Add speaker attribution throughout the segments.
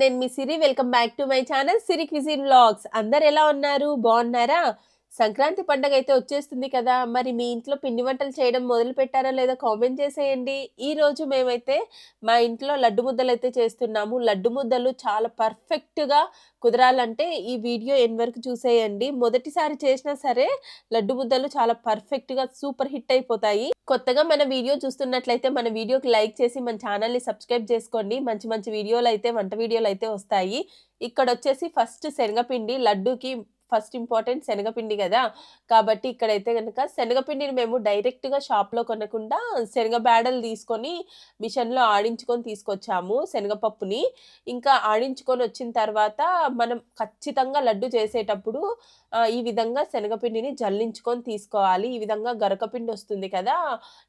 Speaker 1: నేను మీ Siri. Welcome back to my channel Siri cuisine blogs అందరు ఎలా ఉన్నారు? బాగున్నారా? సంక్రాంతి పండగ అయితే వచ్చేస్తుంది కదా మరి మీ ఇంట్లో పిండి వంటలు చేయడం మొదలు పెట్టారా లేదా కామెంట్ చేసేయండి. ఈ రోజు మేమైతే మా ఇంట్లో లడ్డు ముద్దలు అయితే చేస్తున్నాము. లడ్డు ముద్దలు చాలా పర్ఫెక్ట్గా కుదరాలంటే ఈ వీడియో ఎన్ వరకు చూసేయండి. మొదటిసారి చేసినా సరే లడ్డు ముద్దలు చాలా పర్ఫెక్ట్గా సూపర్ హిట్ అయిపోతాయి. కొత్తగా మన వీడియో చూస్తున్నట్లయితే మన వీడియోకి లైక్ చేసి మన ఛానల్ని సబ్స్క్రైబ్ చేసుకోండి. మంచి మంచి వీడియోలు అయితే వంట వీడియోలు అయితే వస్తాయి. ఇక్కడ వచ్చేసి ఫస్ట్ శనగపిండి లడ్డూకి ఫస్ట్ ఇంపార్టెంట్ శనగపిండి కదా. కాబట్టి ఇక్కడైతే కనుక శనగపిండిని మేము డైరెక్ట్గా షాప్లో కొనకుండా శనగ బ్యాడలు తీసుకొని మిషన్లో ఆడించుకొని తీసుకొచ్చాము శనగపప్పుని. ఇంకా ఆడించుకొని వచ్చిన తర్వాత మనం ఖచ్చితంగా లడ్డు చేసేటప్పుడు ఈ విధంగా శనగపిండిని జల్లించుకొని తీసుకోవాలి. ఈ విధంగా గరకపిండి వస్తుంది కదా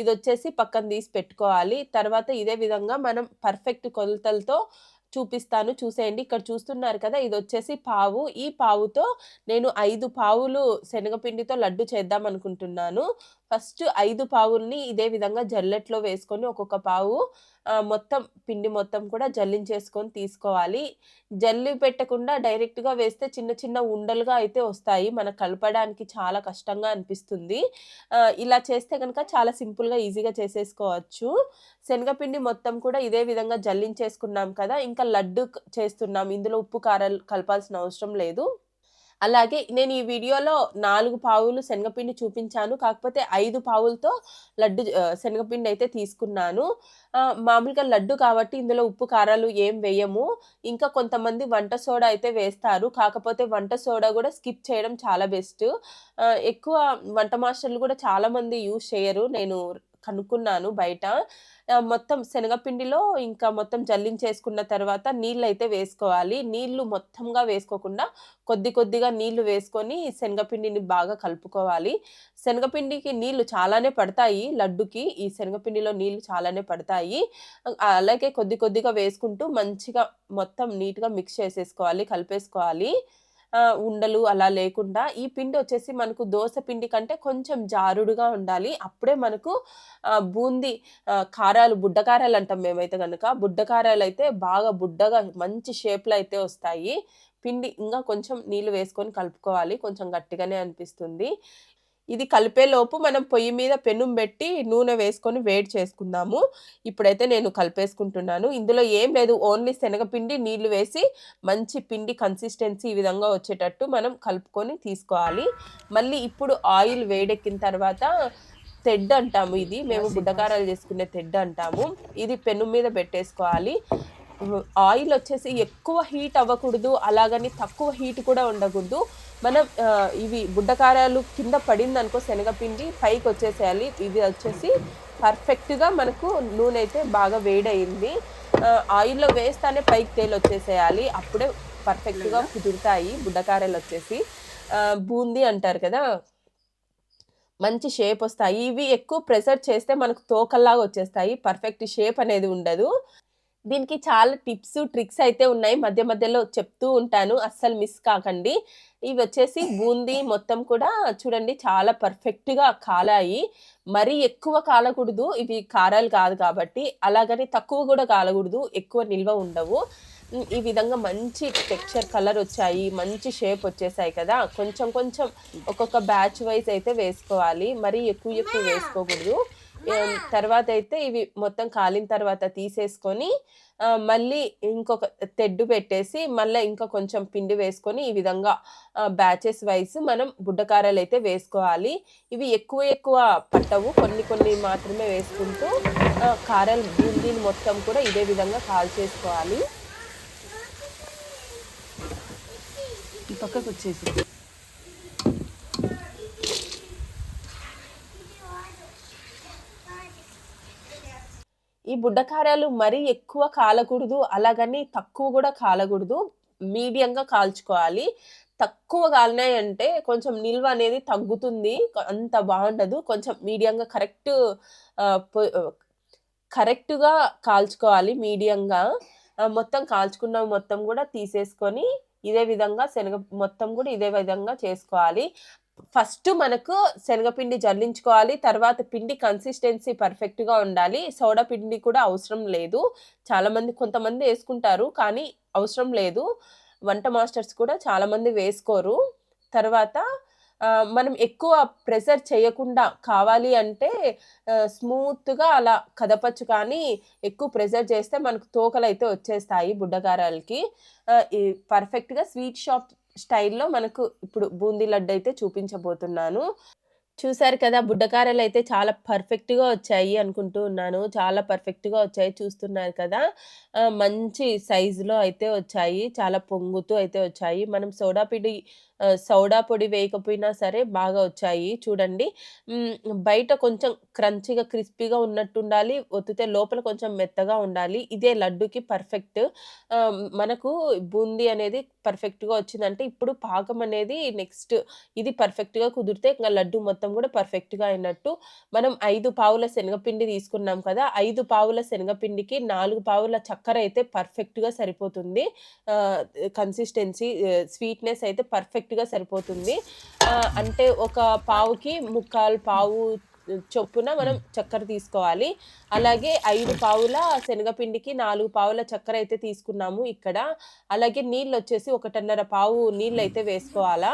Speaker 1: ఇది వచ్చేసి పక్కన తీసి పెట్టుకోవాలి. తర్వాత ఇదే విధంగా మనం పర్ఫెక్ట్ కొలతలతో చూపిస్తాను చూసేయండి. ఇక్కడ చూస్తున్నారు కదా ఇది వచ్చేసి పావు. ఈ పావుతో నేను ఐదు పావులు శనగపిండితో లడ్డు చేద్దాం అనుకుంటున్నాను ఫస్ట్ ఐదు పావుల్ని ఇదే విధంగా జల్లెట్లో వేసుకొని ఒక్కొక్క పావు మొత్తం పిండి మొత్తం కూడా జల్లించేసుకొని తీసుకోవాలి. జల్లి పెట్టకుండా డైరెక్ట్గా వేస్తే చిన్న చిన్న ఉండలుగా అయితే వస్తాయి. మనకు కలపడానికి చాలా కష్టంగా అనిపిస్తుంది. ఇలా చేస్తే కనుక చాలా సింపుల్గా ఈజీగా చేసేసుకోవచ్చు. శనగపిండి మొత్తం కూడా ఇదే విధంగా జల్లించేసుకున్నాం కదా ఇంకా లడ్డు చేస్తున్నాం. ఇందులో ఉప్పు కారాలు కలపాల్సిన అవసరం లేదు. అలాగే నేను ఈ వీడియోలో నాలుగు పావులు శనగపిండి చూపించాను కాకపోతే ఐదు పావులతో లడ్డు శనగపిండి అయితే తీసుకున్నాను. మామూలుగా లడ్డు కాబట్టి ఇందులో ఉప్పు కారాలు ఏం వేయము. ఇంకా కొంతమంది వంట సోడా అయితే వేస్తారు. కాకపోతే వంట సోడా కూడా స్కిప్ చేయడం చాలా బెస్ట్. ఎక్కువ వంట మాస్టర్లు కూడా చాలామంది యూజ్ చేయరు. నేను కనుక్కున్నాను బయట. మొత్తం శనగపిండిలో ఇంకా మొత్తం జల్లించేసుకున్న తర్వాత నీళ్ళు అయితే వేసుకోవాలి. నీళ్ళు మొత్తంగా వేసుకోకుండా కొద్ది కొద్దిగా నీళ్ళు వేసుకొని శనగపిండిని బాగా కలుపుకోవాలి. శనగపిండికి నీళ్ళు చాలానే పడతాయి లడ్డుకి ఈ శనగపిండిలో నీళ్ళు చాలానే పడతాయి. అలాగే కొద్ది కొద్దిగా వేసుకుంటూ మంచిగా మొత్తం నీట్గా మిక్స్ చేసేసుకోవాలి కలిపేసుకోవాలి. ఉండలు అలా లేకుండా ఈ పిండి వచ్చేసి మనకు దోస పిండి కంటే కొంచెం జారుడుగా ఉండాలి. అప్పుడే మనకు బూందీ కారాలు బుడ్డ కారాలు అంటాం మేమైతే కనుక బుడ్డ కారాలు అయితే బాగా బుడ్డగా మంచి షేప్లో అయితే వస్తాయి. పిండి ఇంకా కొంచెం నీళ్ళు వేసుకొని కలుపుకోవాలి. కొంచెం గట్టిగానే అనిపిస్తుంది. ఇది కలిపే లోపు మనం పొయ్యి మీద పెనుం పెట్టి నూనె వేసుకొని వేడి చేసుకుందాము. ఇప్పుడైతే నేను కలిపేసుకుంటున్నాను. ఇందులో ఏం లేదు ఓన్లీ శనగపిండి నీళ్ళు వేసి మంచి పిండి కన్సిస్టెన్సీ ఈ విధంగా వచ్చేటట్టు మనం కలుపుకొని తీసుకోవాలి. మళ్ళీ ఇప్పుడు ఆయిల్ వేడెక్కిన తర్వాత తెడ్ అంటాము ఇది. మేము బుడ్డకారాలు చేసుకునే తెడ్ అంటాము. ఇది పెను మీద పెట్టేసుకోవాలి. ఆయిల్ వచ్చేసి ఎక్కువ హీట్ అవ్వకూడదు అలాగని తక్కువ హీట్ కూడా ఉండకూడదు. మనం ఇవి బుడ్డకారాలు కింద పడింది అనుకో శనగపిండి పైకి వచ్చేసేయాలి. ఇది వచ్చేసి పర్ఫెక్ట్గా మనకు నూనె అయితే బాగా వేడయింది. ఆయిల్లో వేస్తానే పైకి తేలు వచ్చేసేయాలి. అప్పుడే పర్ఫెక్ట్గా కుదురుతాయి బుడ్డకారాలు వచ్చేసి. బూందీ అంటారు కదా మంచి షేప్ వస్తాయి. ఇవి ఎక్కువ ప్రెషర్ చేస్తే మనకు తోకల్లాగా వచ్చేస్తాయి. పర్ఫెక్ట్ షేప్ అనేది ఉండదు. దీనికి చాలా టిప్స్ ట్రిక్స్ అయితే ఉన్నాయి. మధ్య మధ్యలో చెప్తూ ఉంటాను. అస్సలు మిస్ కాకండి. ఇవి వచ్చేసి బూందీ మొత్తం కూడా చూడండి చాలా పర్ఫెక్ట్గా కాలాయి. మరీ ఎక్కువ కాలకూడదు. ఇవి కారాలు కాదు కాబట్టి. అలాగని తక్కువ కూడా కాలకూడదు. ఎక్కువ నిల్వ ఉండవు. ఈ విధంగా మంచి టెక్స్చర్ కలర్ వచ్చాయి. మంచి షేప్ వచ్చేసాయి కదా. కొంచెం కొంచెం ఒక్కొక్క బ్యాచ్ వైజ్ అయితే వేసుకోవాలి. మరీ ఎక్కువ ఎక్కువ వేసుకోకూడదు. తర్వాత అయితే ఇవి మొత్తం కాలిన తర్వాత తీసేసుకొని మళ్ళీ ఇంకొక తెడ్డు పెట్టేసి మళ్ళీ ఇంకా కొంచెం పిండి వేసుకొని ఈ విధంగా బ్యాచెస్ వైజ్ మనం బుడ్డకారాలు అయితే వేసుకోవాలి. ఇవి ఎక్కువ ఎక్కువ పట్టవు. కొన్ని కొన్ని మాత్రమే వేసుకుంటూ కారాలు బూందీని మొత్తం కూడా ఇదే విధంగా కాల్ చేసుకోవాలి ఈ పక్కకు వచ్చేసి ఈ బుడ్డకారాలు మరీ ఎక్కువ కాలకూడదు అలాగని తక్కువ కూడా కాలకూడదు. మీడియంగా కాల్చుకోవాలి. తక్కువ కాలినాయి అంటే కొంచెం నిల్వ అనేది తగ్గుతుంది. అంత బాగుండదు. కొంచెం మీడియంగా కరెక్ట్ కరెక్ట్గా కాల్చుకోవాలి మీడియంగా. మొత్తం కాల్చుకున్న మొత్తం కూడా తీసేసుకొని ఇదే విధంగా శనగ మొత్తం కూడా ఇదే విధంగా చేసుకోవాలి. ఫస్ట్ మనకు శనగపిండి జల్లించుకోవాలి తర్వాత పిండి కన్సిస్టెన్సీ పర్ఫెక్ట్గా ఉండాలి సోడా పిండి కూడా అవసరం లేదు చాలామంది కొంతమంది వేసుకుంటారు కానీ అవసరం లేదు. వంట మాస్టర్స్ కూడా చాలామంది వేసుకోరు. తర్వాత మనం ఎక్కువ ప్రెషర్ చేయకుండా కావాలి అంటే స్మూత్‌గా అలా కదపచ్చు కానీ, ఎక్కువ ప్రెషర్ చేస్తే మనకు తోకలు అయితే వచ్చేస్తాయి బుడ్డగారాలకి. ఈ పర్ఫెక్ట్‌గా స్వీట్ షాప్ స్టైల్‌లో మనకు ఇప్పుడు బూందీ లడ్డయితే చూపించబోతున్నాను. చూసారు కదా! బుడ్డకారాలైతే చాలా పర్ఫెక్ట్‌గా వచ్చాయి అనుకుంటూ ఉన్నాను. చాలా పర్ఫెక్ట్‌గా వచ్చాయి చూస్తున్నారు కదా! మంచి సైజులో అయితే వచ్చాయి. చాలా పొంగుతూ అయితే వచ్చాయి. మనం సోడా పిండి సోడా పొడి వేయకపోయినా సరే బాగా వచ్చాయి. చూడండి. బయట కొంచెం క్రంచిగా క్రిస్పీగా ఉన్నట్టుండాలి. ఒత్తితే లోపల కొంచెం మెత్తగా ఉండాలి. ఇదే లడ్డుకి పర్ఫెక్ట్. మనకు బూందీ అనేది పర్ఫెక్ట్‌గా వచ్చిందంటే, ఇప్పుడు పాకం అనేది నెక్స్ట్ ఇది పర్ఫెక్ట్‌గా కుదిరితే ఇంకా లడ్డు మొత్తం కూడా పర్ఫెక్ట్‌గా అయినట్టు. మనం ఐదు పావుల శనగపిండి తీసుకున్నాం కదా! ఐదు పావుల శనగపిండికి నాలుగు పావుల చక్కెర అయితే పర్ఫెక్ట్‌గా సరిపోతుంది. కన్సిస్టెన్సీ స్వీట్‌నెస్ అయితే పర్ఫెక్ట్ పర్ఫెక్ట్‌గా సరిపోతుంది. అంటే ఒక పావుకి ముక్కాలు పావు చొప్పున మనం చక్కెర తీసుకోవాలి. అలాగే ఐదు పావుల శనగపిండికి నాలుగు పావుల చక్కెర అయితే తీసుకున్నాము ఇక్కడ. అలాగే నీళ్ళు వచ్చేసి ఒకటిన్నర పావు నీళ్ళైతే వేసుకోవాలా.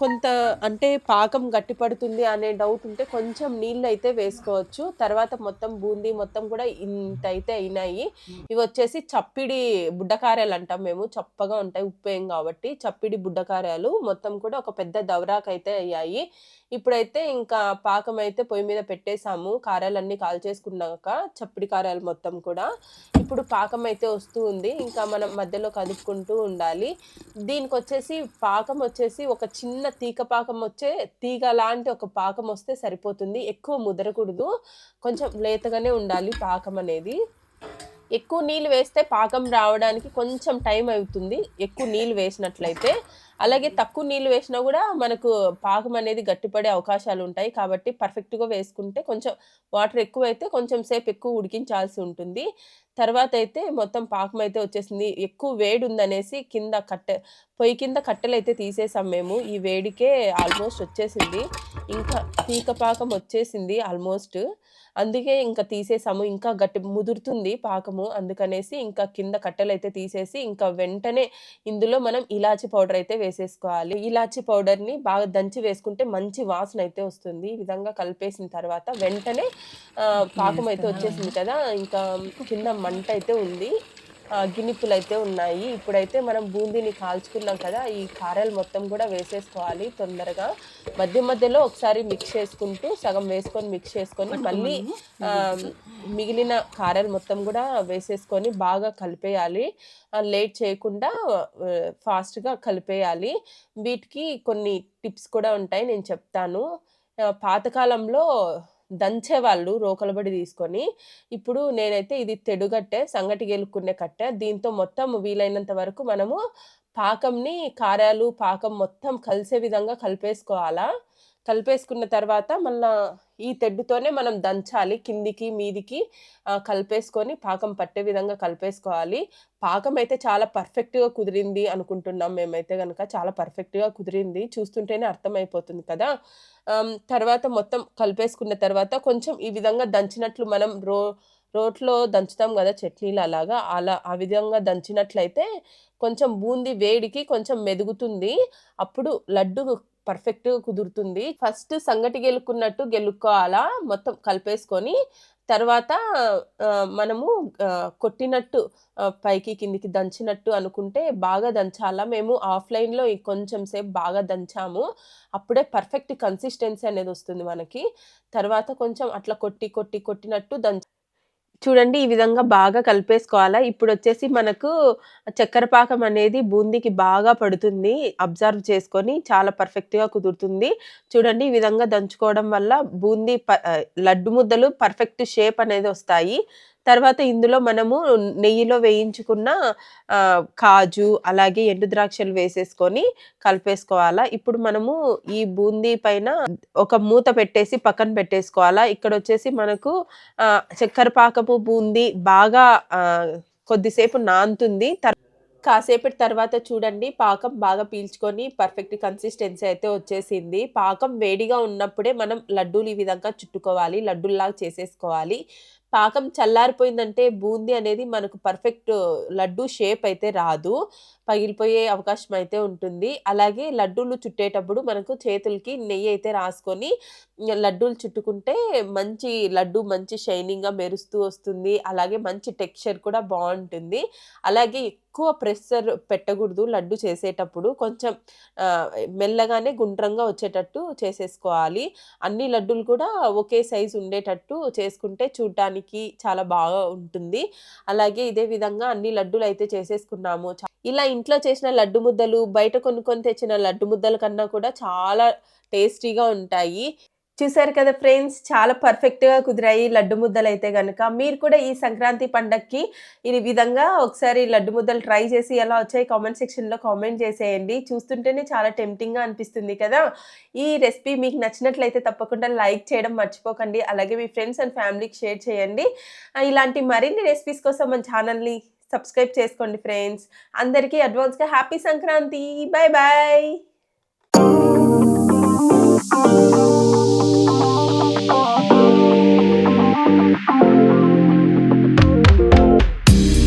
Speaker 1: కొంత అంటే పాకం గట్టి పడుతుంది అనే డౌట్ ఉంటే కొంచెం నీళ్ళైతే వేసుకోవచ్చు. తర్వాత మొత్తం బూందీ మొత్తం కూడా ఇంత అయితే అయినాయి. ఇవి వచ్చేసి చప్పిడి బుడ్డకారాలు అంటాం మేము. చప్పగా ఉంటాయి ఉప్పేం కాబట్టి. చప్పిడి బుడ్డకారాలు మొత్తం కూడా ఒక పెద్ద దవరాకైతే అయ్యాయి. ఇప్పుడైతే ఇంకా పాకం అయితే పొయ్యి మీద పెట్టేసాము. కారాలన్నీ కాల్చేసుకున్నాక చప్పిడి కారాలు మొత్తం కూడా. ఇప్పుడు పాకం అయితే వస్తూ ఉంది. ఇంకా మనం మధ్యలో కదుపుకుంటూ ఉండాలి. దీనికి వచ్చేసి పాకం వచ్చేసి ఒక చిన్న తీక పాకం వచ్చే తీగ లాంటి ఒక పాకం వస్తే సరిపోతుంది. ఎక్కువ ముదరకూడదు. కొంచెం లేతగానే ఉండాలి పాకం అనేది. ఎక్కువ నీళ్ళు వేస్తే పాకం రావడానికి కొంచెం టైం అవుతుంది. ఎక్కువ నీళ్ళు వేసినట్లయితే. అలాగే తక్కువ నీళ్ళు వేసినా కూడా మనకు పాకం అనేది గట్టిపడే అవకాశాలు ఉంటాయి కాబట్టి పర్ఫెక్ట్‌గా వేసుకుంటే కొంచెం వాటర్ ఎక్కువైతే కొంచెం సేపు ఎక్కువ ఉడికించాల్సి ఉంటుంది. తర్వాత అయితే మొత్తం పాకం అయితే వచ్చేసింది. ఎక్కువ వేడి ఉందనేసి కింద కట్టె పొయ్యి కింద కట్టెలైతే తీసేసాం మేము. ఈ వేడికే ఆల్మోస్ట్ వచ్చేసింది. ఇంకా తీగ పాకం వచ్చేసింది ఆల్మోస్ట్. అందుకే ఇంక తీసేసాము. ఇంకా గట్టి ముదురుతుంది పాకము. అందుకనేసి ఇంకా కింద కట్టెలైతే తీసేసి ఇంకా వెంటనే ఇందులో మనం ఇలాచీ పౌడర్ అయితే వేసేసుకోవాలి. ఇలాచీ పౌడర్‌ని బాగా దంచి వేసుకుంటే మంచి వాసన అయితే వస్తుంది. ఈ విధంగా కలిపేసిన తర్వాత వెంటనే పాకం అయితే వచ్చేసింది కదా! ఇంకా కింద మంట అయితే ఉంది. ఆహ్, గిన్నెపులైతే ఉన్నాయి. ఇప్పుడైతే మనం బూందీని కాల్చుకున్నాం కదా! ఈ కారాలు మొత్తం కూడా వేసేసుకోవాలి తొందరగా. మధ్య మధ్యలో ఒకసారి మిక్స్ చేసుకుంటూ సగం వేసుకొని మిక్స్ చేసుకొని మళ్ళీ మిగిలిన కారాలు మొత్తం కూడా వేసేసుకొని బాగా కలిపేయాలి. లేట్ చేయకుండా ఫాస్ట్‌గా కలిపేయాలి. వీటికి కొన్ని టిప్స్ కూడా ఉంటాయి. నేను చెప్తాను. పాతకాలంలో దంచేవాళ్ళు రోకలబడి తీసుకొని. ఇప్పుడు నేనైతే ఇది తెడుగట్టే సంగటి గెలుక్కునే కట్టె. దీంతో మొత్తం వీలైనంత వరకు మనము పాకంని కారాలు, పాకం మొత్తం కలిసే విధంగా కలిపేసుకోవాలా. కలిపేసుకున్న తర్వాత మళ్ళా ఈ తెడ్డుతోనే మనం దంచాలి. కిందికి, మీదికి కలిపేసుకొని పాకం పట్టే విధంగా కలిపేసుకోవాలి. పాకం అయితే చాలా పర్ఫెక్ట్‌గా కుదిరింది అనుకుంటున్నాం మేమైతే కనుక చాలా పర్ఫెక్ట్‌గా కుదిరింది. చూస్తుంటేనే అర్థమైపోతుంది కదా! తర్వాత మొత్తం కలిపేసుకున్న తర్వాత కొంచెం ఈ విధంగా దంచినట్లు మనం రో రోట్లో దంచుతాం కదా చట్నీలు అలాగా. అలా ఆ విధంగా దంచినట్లయితే కొంచెం బూంది వేడికి కొంచెం మెదుగుతుంది. అప్పుడు లడ్డు పర్ఫెక్ట్ కుదురుతుంది. ఫస్ట్ సంగటి గెలుక్కున్నట్టు గెలుక్కోవాలా. మొత్తం కలిపేసుకొని తర్వాత మనము కొట్టినట్టు పైకి కిందికి దంచినట్టు అనుకుంటే బాగా దంచాలా. మేము ఆఫ్‌లైన్‌లో కొంచెం సేపు బాగా దంచాము. అప్పుడే పర్ఫెక్ట్ కన్సిస్టెన్సీ అనేది వస్తుంది మనకి. తర్వాత కొంచెం అట్లా కొట్టి, కొట్టి, కొట్టినట్టు దంచ్ చూడండి ఈ విధంగా బాగా కలిపేసుకోవాలా. ఇప్పుడొచ్చేసి మనకు చక్కెర పాకం అనేది బూందీకి బాగా పడుతుంది. అబ్జర్వ్ చేసుకొని చాలా పర్ఫెక్ట్‌గా కుదురుతుంది. చూడండి ఈ విధంగా దంచుకోవడం వల్ల బూందీ ప లడ్డు ముద్దలు పర్ఫెక్ట్ షేప్ అనేది వస్తాయి. తర్వాత ఇందులో మనము నెయ్యిలో వేయించుకున్న కాజు అలాగే ఎండు ద్రాక్షలు వేసేసుకొని కలిపేసుకోవాలా. ఇప్పుడు మనము ఈ బూందీ పైన ఒక మూత పెట్టేసి పక్కన పెట్టేసుకోవాలా. ఇక్కడ వచ్చేసి మనకు చక్కెర పాకపు బూందీ బాగా కొద్దిసేపు నానుతుంది. కాసేపటి తర్వాత చూడండి పాకం బాగా పీల్చుకొని పర్ఫెక్ట్ కన్సిస్టెన్సీ అయితే వచ్చేసింది. పాకం వేడిగా ఉన్నప్పుడే మనం లడ్డూలు ఈ విధంగా చుట్టుకోవాలి. లడ్డూల్లాగా చేసేసుకోవాలి. పాకం చల్లారిపోయిందంటే బూందీ అనేది మనకు పర్ఫెక్ట్ లడ్డు షేప్ అయితే రాదు. పగిలిపోయే అవకాశం అయితే ఉంటుంది. అలాగే లడ్డూలు చుట్టేటప్పుడు మనకు చేతులకి నెయ్యి అయితే రాసుకొని లడ్డూలు చుట్టుకుంటే మంచి లడ్డు మంచి షైనింగ్‌గా మెరుస్తూ వస్తుంది. అలాగే మంచి టెక్స్చర్ కూడా బాగుంటుంది అలాగే ఎక్కువ ప్రెషర్ పెట్టకూడదు లడ్డు చేసేటప్పుడు. కొంచెం మెల్లగానే గుండ్రంగా వచ్చేటట్టు చేసేసుకోవాలి. అన్ని లడ్డూలు కూడా ఒకే సైజ్ ఉండేటట్టు చేసుకుంటే చూడ్డానికి చాలా బాగా ఉంటుంది. అలాగే ఇదే విధంగా అన్ని లడ్డూలయితే చేసేసుకున్నాము. ఇలా ఇంట్లో చేసిన లడ్డు ముద్దలు, బయట కొనుక్కొని తెచ్చిన లడ్డు ముద్దల కన్నా కూడా చాలా టేస్టీగా ఉంటాయి. చూసారు కదా ఫ్రెండ్స్ చాలా పర్ఫెక్ట్‌గా కుదిరాయి లడ్డు ముద్దలు అయితే కనుక మీరు కూడా ఈ సంక్రాంతి పండగకి ఈ విధంగా ఒకసారి లడ్డు ముద్దలు ట్రై చేసి ఎలా వచ్చాయి కామెంట్ సెక్షన్‌లో కామెంట్ చేసేయండి. చూస్తుంటేనే చాలా టెంప్టింగ్‌గా అనిపిస్తుంది కదా! ఈ రెసిపీ మీకు నచ్చినట్లయితే తప్పకుండా లైక్ చేయడం మర్చిపోకండి. అలాగే మీ ఫ్రెండ్స్ అండ్ ఫ్యామిలీకి షేర్ చేయండి. ఇలాంటి మరిన్ని రెసిపీస్ కోసం మన ఛానల్‌ని సబ్స్క్రైబ్ చేసుకోండి ఫ్రెండ్స్. అందరికీ అడ్వాన్స్‌గా happy Sankranti. Bye bye. thank you